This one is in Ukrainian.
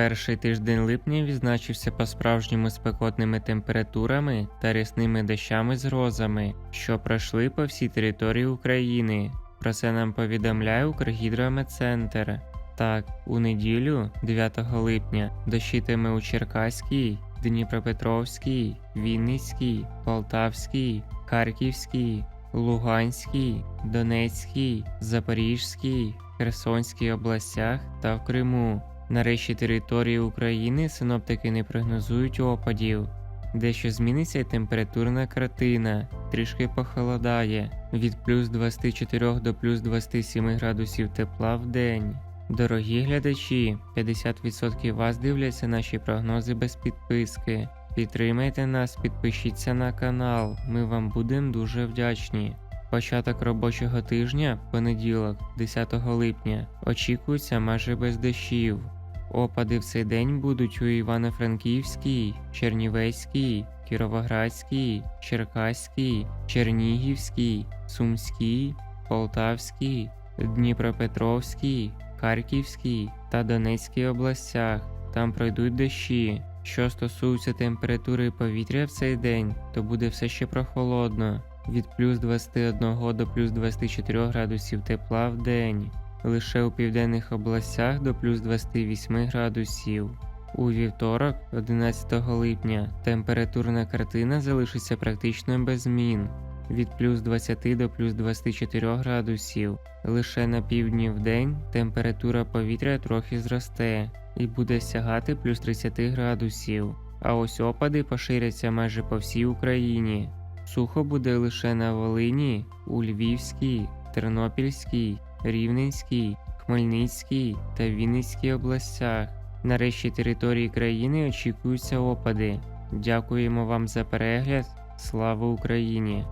Перший тиждень липня відзначився по-справжньому спекотними температурами та рясними дощами з грозами, що пройшли по всій території України. Про це нам повідомляє Укргідрометцентр. Так, у неділю, 9 липня, дощитиме у Черкаській, Дніпропетровській, Вінницькій, Полтавській, Харківській, Луганській, Донецькій, Запорізькій, Херсонській областях та в Криму. На решті території України синоптики не прогнозують опадів. Дещо зміниться й температурна картина, трішки похолодає від плюс 24 до плюс 27 градусів тепла в день. Дорогі глядачі, 50% вас дивляться наші прогнози без підписки. Підтримайте нас, підпишіться на канал, ми вам будемо дуже вдячні. Початок робочого тижня, понеділок, 10 липня, очікується майже без дощів. Опади в цей день будуть у Івано-Франківській, Чернівецькій, Кіровоградській, Черкаській, Чернігівській, Сумській, Полтавській, Дніпропетровській, Харківській та Донецькій областях. Там пройдуть дощі. Що стосується температури повітря в цей день, то буде все ще прохолодно від плюс 21 до плюс 24 градусів тепла в день. Лише у південних областях до плюс 28 градусів. У вівторок, 11 липня, температурна картина залишиться практично без змін від плюс 20 до плюс 24 градусів. Лише на півдні в день температура повітря трохи зросте і буде сягати плюс 30 градусів. А ось опади поширяться майже по всій Україні. Сухо буде лише на Волині, у Львівській, Тернопільській, Рівненській, Хмельницькій та Вінницькій областях. Нарешті території країни очікуються опади. Дякуємо вам за перегляд. Слава Україні!